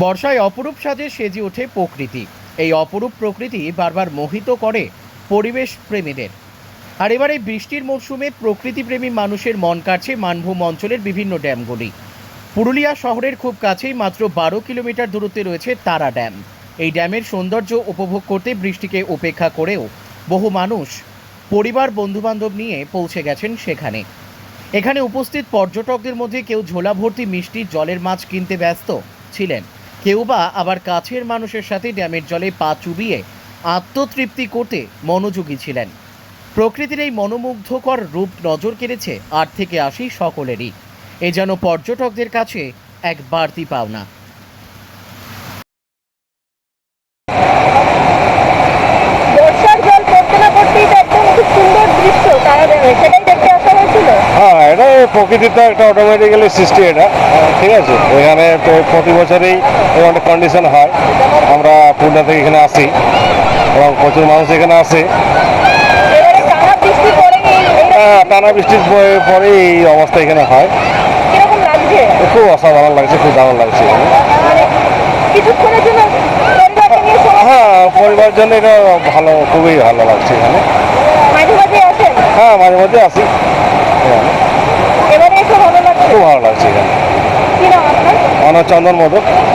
বর্ষায় অপরূপ সাজে সেজে ওঠে প্রকৃতি। এই অপরূপ প্রকৃতি বারবার মোহিত করে পরিবেশ প্রেমীদের। আর এবার বৃষ্টির মরশুমে প্রকৃতিপ্রেমী মানুষের মন কাটছে মানভূম অঞ্চলের বিভিন্ন ড্যামগুলি। পুরুলিয়া শহরের খুব কাছেই মাত্র বারো কিলোমিটার দূরত্বে রয়েছে তারা ড্যাম। এই ড্যামের সৌন্দর্য উপভোগ করতে বৃষ্টিকে উপেক্ষা করেও বহু মানুষ, পরিবার, বন্ধুবান্ধব নিয়ে পৌঁছে গেছেন সেখানে। এখানে উপস্থিত পর্যটকদের মধ্যে কেউ ঝোলা ভর্তি মিষ্টির জলের মাছ কিনতে ব্যস্ত ছিলেন। কেউ বা আবার কাছের মানুষের সাথে ড্যামের জলে পা চুবিয়ে আত্মতৃপ্তি করতে মনোযোগী ছিলেন। প্রকৃতির এই মনোমুগ্ধকর রূপ নজর কেড়েছে আট থেকে আশি সকলেরই। এ যেন পর্যটকদের কাছে এক বাড়তি পাওনা। প্রকৃতির তো একটা অটোমেটিক্যালি সৃষ্টি এটা। ঠিক আছে? এখানে তো প্রতি বছরই এরকম একটা কন্ডিশন হয়। আমরা পুরুলিয়া থেকে এখানে আসি এবং প্রচুর মানুষ এখানে আসে। টানা হ্যাঁ, বৃষ্টির পরে- পরেই এই অবস্থা এখানে হয়। খুব অসাধারণ লাগছে খুব দারুণ লাগছে। মানে হ্যাঁ পরিবারের জন্য এটা ভালো খুবই ভালো লাগছে এখানে। হ্যাঁ মাঝে মাঝে আসি। এখানে। এবারে এসে ভালো লাগছে খুব ভালো